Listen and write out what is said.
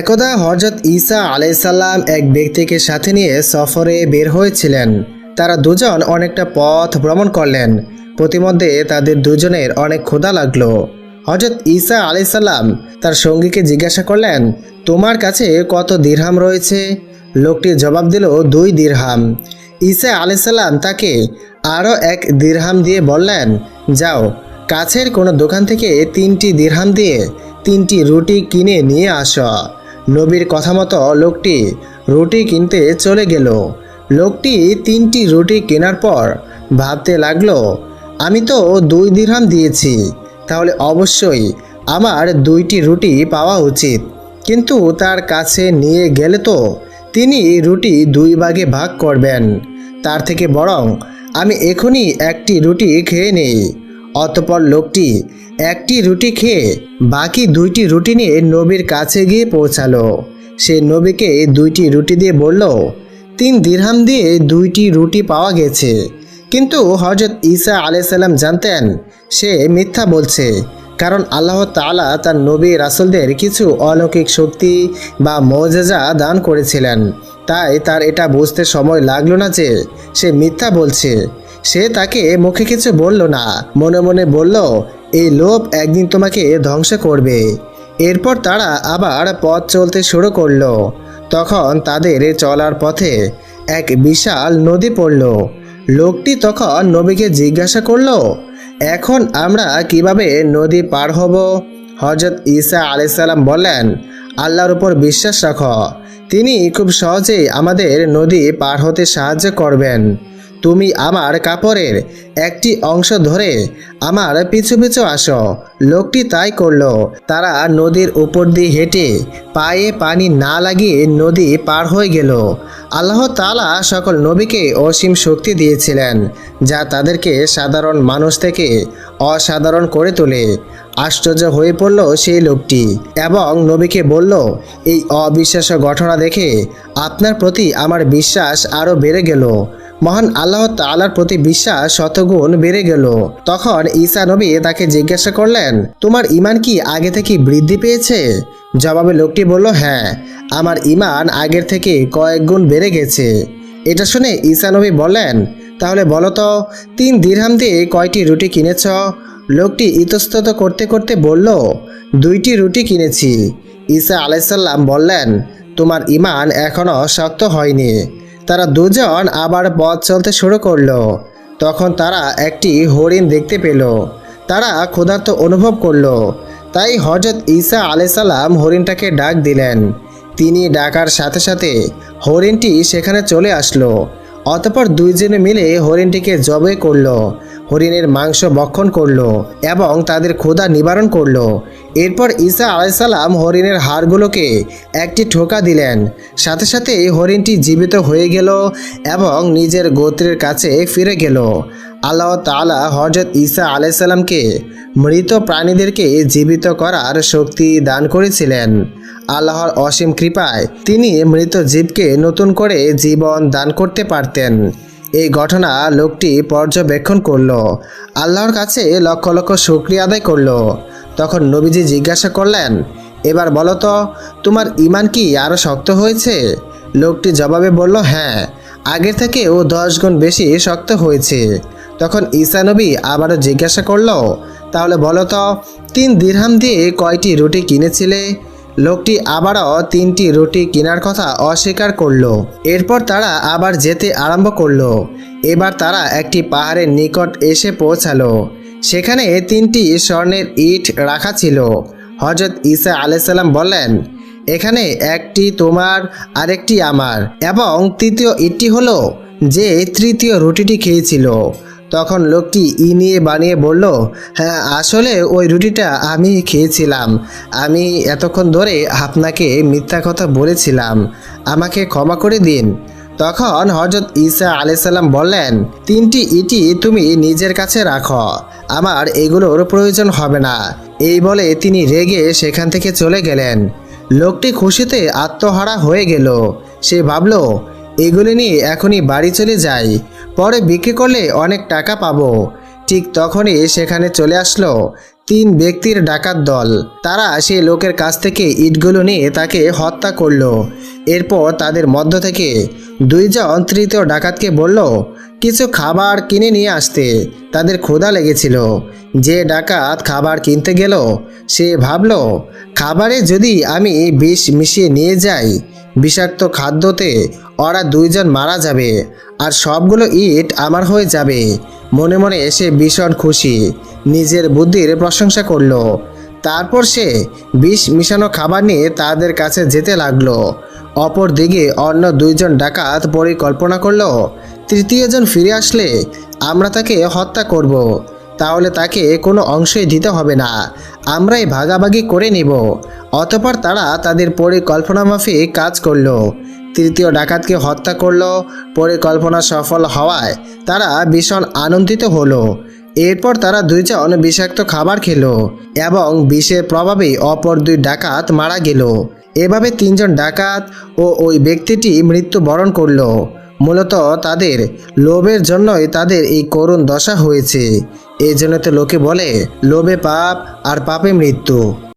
একদা হজরত ঈসা আলাইসাল্লাম এক ব্যক্তিকে সাথে নিয়ে সফরে বের হয়েছিলেন। তারা দুজন অনেকটা পথ ভ্রমণ করলেন। প্রতিমধ্যে তাদের দুজনের অনেক ক্ষুধা লাগল। হজরত ঈসা আলাইসাল্লাম তার সঙ্গীকে জিজ্ঞাসা করলেন, তোমার কাছে কত দিরহাম রয়েছে? লোকটি জবাব দিল, দুই দিরহাম। ঈসা আলাইসাল্লাম তাকে আরও এক দিরহাম দিয়ে বললেন, যাও, কাছের কোনো দোকান থেকে তিনটি দিরহাম দিয়ে তিনটি রুটি কিনে নিয়ে আসো। নবীর কথা মতো লোকটি রুটি কিনতে চলে গেল। লোকটি তিনটি রুটি কেনার পর ভাবতে লাগল, আমি তো দুই দিরহাম দিয়েছি, তাহলে অবশ্যই আমার দুইটি রুটি পাওয়া উচিত। কিন্তু তার কাছে নিয়ে গেলে তো তিনি রুটি দুই ভাগে ভাগ করবেন। তার থেকে বরং, আমি এখনই একটি রুটি খেয়ে নেই। অতপর লোকটি একটি রুটি খেয়ে বাকি দুইটি রুটি নিয়ে নবীর কাছে গিয়ে পৌঁছালো। সে নবীকে দুইটি রুটি দিয়ে বলল, তিন দিরহাম দিয়ে দুইটি রুটি পাওয়া গেছে। কিন্তু হজরত ঈসা আলাইসাল্লাম জানতেন, সে মিথ্যা বলছে, কারণ আল্লাহ তাআলা তার নবী রাসুলদের কিছু অলৌকিক শক্তি বা মজেজা দান করেছিলেন। তাই তার এটা বুঝতে সময় লাগল না যে সে মিথ্যা বলছে। সে তাকে মুখে কিছু বলল না। মনে মনে বলল, এই লোভ একদিন তোমাকে ধ্বংস করবে। এরপর তারা আবার পথ চলতে শুরু করল। তখন তাদের চলার পথে এক বিশাল নদী পড়ল। লোকটি তখন নবীকে জিজ্ঞাসা করল, এখন আমরা কীভাবে নদী পার হব? হজরত ঈসা আলাইসাল্লাম বললেন, আল্লাহর উপর বিশ্বাস রাখো। তিনি খুব সহজেই আমাদের নদী পার হতে সাহায্য করবেন। তুমি আমার কাপড়ের একটি অংশ ধরে আমার পিছু পিছু আসো। লোকটি তাই করল। তারা নদীর উপর দিয়ে হেঁটে পায়ে পানি না লাগিয়ে নদী পার হয়ে গেল। আল্লাহ তালা সকল নবীকে অসীম শক্তি দিয়েছিলেন, যা তাদেরকে সাধারণ মানুষ থেকে অসাধারণ করে তোলে। আশ্চর্য হয়ে পড়ল সেই লোকটি এবং নবীকে বলল, এই অবিশ্বাস্য ঘটনা দেখে আপনার প্রতি আমার বিশ্বাস আরও বেড়ে গেল। মহান আল্লাহ তাআলার প্রতি বিশ্বাস শতগুণ বেড়ে গেল। তখন ঈসা নবী তাকে জিজ্ঞাসা করলেন, তোমার ইমান কি আগে থেকে বৃদ্ধি পেয়েছে? জবাবে লোকটি বলল হ্যাঁ আমার ইমান আগের থেকে কয়েক গুণ বেড়ে গেছে। এটা শুনে ঈসা নবী বললেন, তাহলে বলো তো, তিন দিরহাম দিয়ে কয়টি রুটি কিনেছ? লোকটি ইতস্তত করতে করতে বলল, দুইটি রুটি কিনেছি। ঈসা আলাইসাল্লাম বললেন, তোমার ইমান এখনও শক্ত হয়নি। তারা দুজন আবার পথ চলতে শুরু করল। তখন তারা একটি হরিণ দেখতে পেল। তারা ক্ষুধার্ত অনুভব করল। তাই হজরত ঈসা আলাইসাল্লাম হরিণটাকে ডাক দিলেন। তিনি ডাকার সাথে সাথে হরিণটি সেখানে চলে আসলো। অতপর দুইজনে মিলে হরিণটিকে জবে করল, হরিণের মাংস ভক্ষণ করল এবং তাদের ক্ষুধা নিবারণ করল। এরপর ঈসা আলাইসাল্লাম হরিণের হাড়গুলোকে একটি ঠোকা দিলেন। সাথে সাথে হরিণটি জীবিত হয়ে গেল এবং নিজের গোত্রের কাছে ফিরে গেল। আল্লাহ তাআলা হজরত ঈসা আলাইসাল্লামকে মৃত প্রাণীদেরকে জীবিত করার শক্তি দান করেছিলেন। আল্লাহর অসীম কৃপায় তিনি মৃত জীবকে নতুন করে জীবন দান করতে পারতেন। এই ঘটনা লোকটি পর্যবেক্ষণ করল। আল্লাহর কাছে লক্ষ লক্ষ শুক্রিয়া আদায় করল। তখন নবীজি জিজ্ঞাসা করলেন, এবার বলো তো, তোমার ইমান কি আরও শক্ত হয়েছে? লোকটি জবাবে বলল হ্যাঁ আগের থেকে ও দশ গুণ বেশি শক্ত হয়েছে। তখন ঈসা নবী আবারও জিজ্ঞাসা করল, তাহলে বলো তো, তিন দিরহাম দিয়ে কয়টি রুটি কিনেছিলে? লোকটি আবারও তিনটি রুটি কেনার কথা অস্বীকার করল। এরপর তারা আবার যেতে আরম্ভ করল। এবার তারা একটি পাহাড়ের নিকট এসে পৌঁছালো। সেখানে তিনটি স্বর্ণের ইট রাখা ছিল। হজরত ঈসা আলাইসাল্লাম বললেন, এখানে একটি তোমার, আরেকটি আমার। এবং তৃতীয় ইটটি হলো যে তৃতীয় রুটিটি খেয়েছিল। তখন লোকটি ই নিয়ে বানিয়ে বলল হ্যাঁ আসলে ওই রুটিটা আমি খেয়েছিলাম। আমি এতক্ষণ ধরে আপনাকে মিথ্যা কথা বলেছিলাম। আমাকে ক্ষমা করে দিন। তখন হজরত ঈসা আলাইসাল্লাম বললেন, তিনটি ইটি তুমি নিজের কাছে রাখো। আমার এগুলোর প্রয়োজন হবে না। এই বলে তিনি রেগে সেখান থেকে চলে গেলেন। লোকটি খুশিতে আত্মহারা হয়ে গেল। সে ভাবল, এগুলি নিয়ে এখনই বাড়ি চলে যাই। পরে বিক্রি করলে অনেক টাকা পাবো। ঠিক তখনই সেখানে চলে আসলো তিন ব্যক্তির ডাকাত দল। তারা সেই লোকের কাছ থেকে ইটগুলো নিয়ে তাকে হত্যা করল। এরপর তাদের মধ্য থেকে দুইজন তৃতীয় ডাকাতকে বলল, কিছু খাবার কিনে নিয়ে আসতে। তাদের ক্ষুধা লেগেছিল। যে ডাকাত খাবার কিনতে গেল, সে ভাবল, খাবারে যদি আমি বিষ মিশিয়ে নিয়ে যাই, বিষাক্ত খাদ্যতে ওরা দুইজন মারা যাবে, আর সবগুলো ইট আমার হয়ে যাবে। মনে মনে এসে ভীষণ খুশি, নিজের বুদ্ধির প্রশংসা করল। তারপর সে বিষ মিশানো খাবার নিয়ে তাদের কাছে যেতে লাগল। অপর দিকে অন্য দুইজন ডাকাত পরিকল্পনা করল তৃতীয়জন ফিরে আসলে আমরা তাকে হত্যা করব। তাহলে তাকে কোনো অংশই দিতে হবে না, আমরাই ভাগাভাগি করে নিব। অতপর তারা তাদের পরিকল্পনা মাফিক কাজ করল। তৃতীয় ডাকাতকে হত্যা করল পরিকল্পনা সফল হওয়ায় তারা ভীষণ আনন্দিত হলো। এরপর তারা দুইজন বিষাক্ত খাবার খেলো এবং বিষের প্রভাবে অপর দুই ডাকাত মারা গেল। এভাবে তিনজন ডাকাত ও ওই ব্যক্তিটি মৃত্যুবরণ করল। মূলত তাদের লোভের জন্যই তাদের এই করুণ দশা হয়েছে। এই জন্য তো লোকে বলে, লোভে পাপ আর পাপে মৃত্যু।